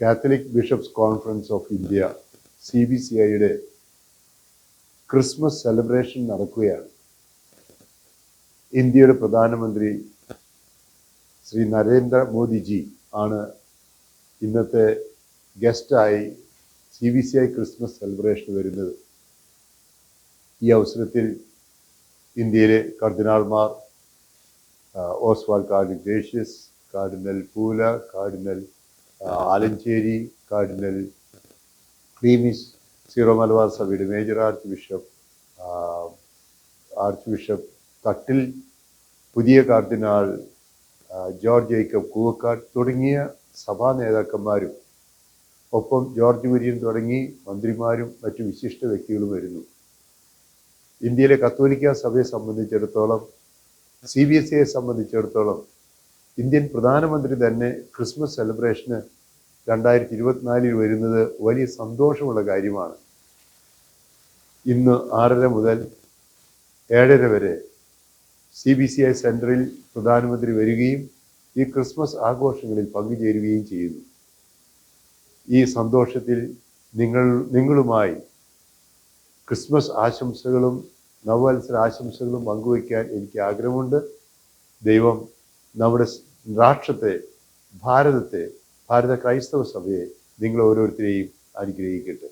Catholic bishops conference of India C B C ഐയുടെ Christmas celebration നടക്കുകയാണ്. ഇന്ത്യയുടെ പ്രധാനമന്ത്രി ശ്രീ നരേന്ദ്ര മോദിജി ആണ് ഇന്നത്തെ ഗസ്റ്റായി C B C I Christmas celebration വരുന്നത്. ഈ അവസരത്തിൽ ഇന്ത്യയിലെ കർദിനാൾമാർ Oswald cardinal Gracias cardinal Poola cardinal Alencherry cardinal Cleemis Syro Malabar സഭയുടെ major archbishop archbishop Thattil പുതിയ കാർഡിനാൾ ജോർജ് ജേക്കബ് കൂവക്കാട് തുടങ്ങിയ സഭാ നേതാക്കന്മാരും ഒപ്പം ജോർജ് കുര്യൻ തുടങ്ങി മന്ത്രിമാരും മറ്റു വിശിഷ്ട വ്യക്തികളും വരുന്നു. ഇന്ത്യയിലെ കത്തോലിക്ക സഭയെ സംബന്ധിച്ചിടത്തോളം സി ബി എസ് സിയെ സംബന്ധിച്ചിടത്തോളം ഇന്ത്യൻ പ്രധാനമന്ത്രി തന്നെ ക്രിസ്മസ് സെലിബ്രേഷന് രണ്ടായിരത്തി ഇരുപത്തിനാലിൽ വരുന്നത് വലിയ സന്തോഷമുള്ള കാര്യമാണ്. ഇന്ന് ആറര മുതൽ ഏഴര വരെ സി ബി സി ഐ സെന്ററിൽ പ്രധാനമന്ത്രി വരികയും ഈ ക്രിസ്മസ് ആഘോഷങ്ങളിൽ പങ്കുചേരുകയും ചെയ്യുന്നു. ഈ സന്തോഷത്തിൽ നിങ്ങൾ നിങ്ങളുമായി ക്രിസ്മസ് ആശംസകളും നവവത്സര ആശംസകളും പങ്കുവയ്ക്കാൻ എനിക്ക് ആഗ്രഹമുണ്ട്. ദൈവം നമ്മുടെ രാഷ്ട്രത്തെ ഭാരതത്തെ ഭാരത ക്രൈസ്തവ സഭയെ നിങ്ങൾ ഓരോരുത്തരെയും അനുഗ്രഹിക്കട്ടെ.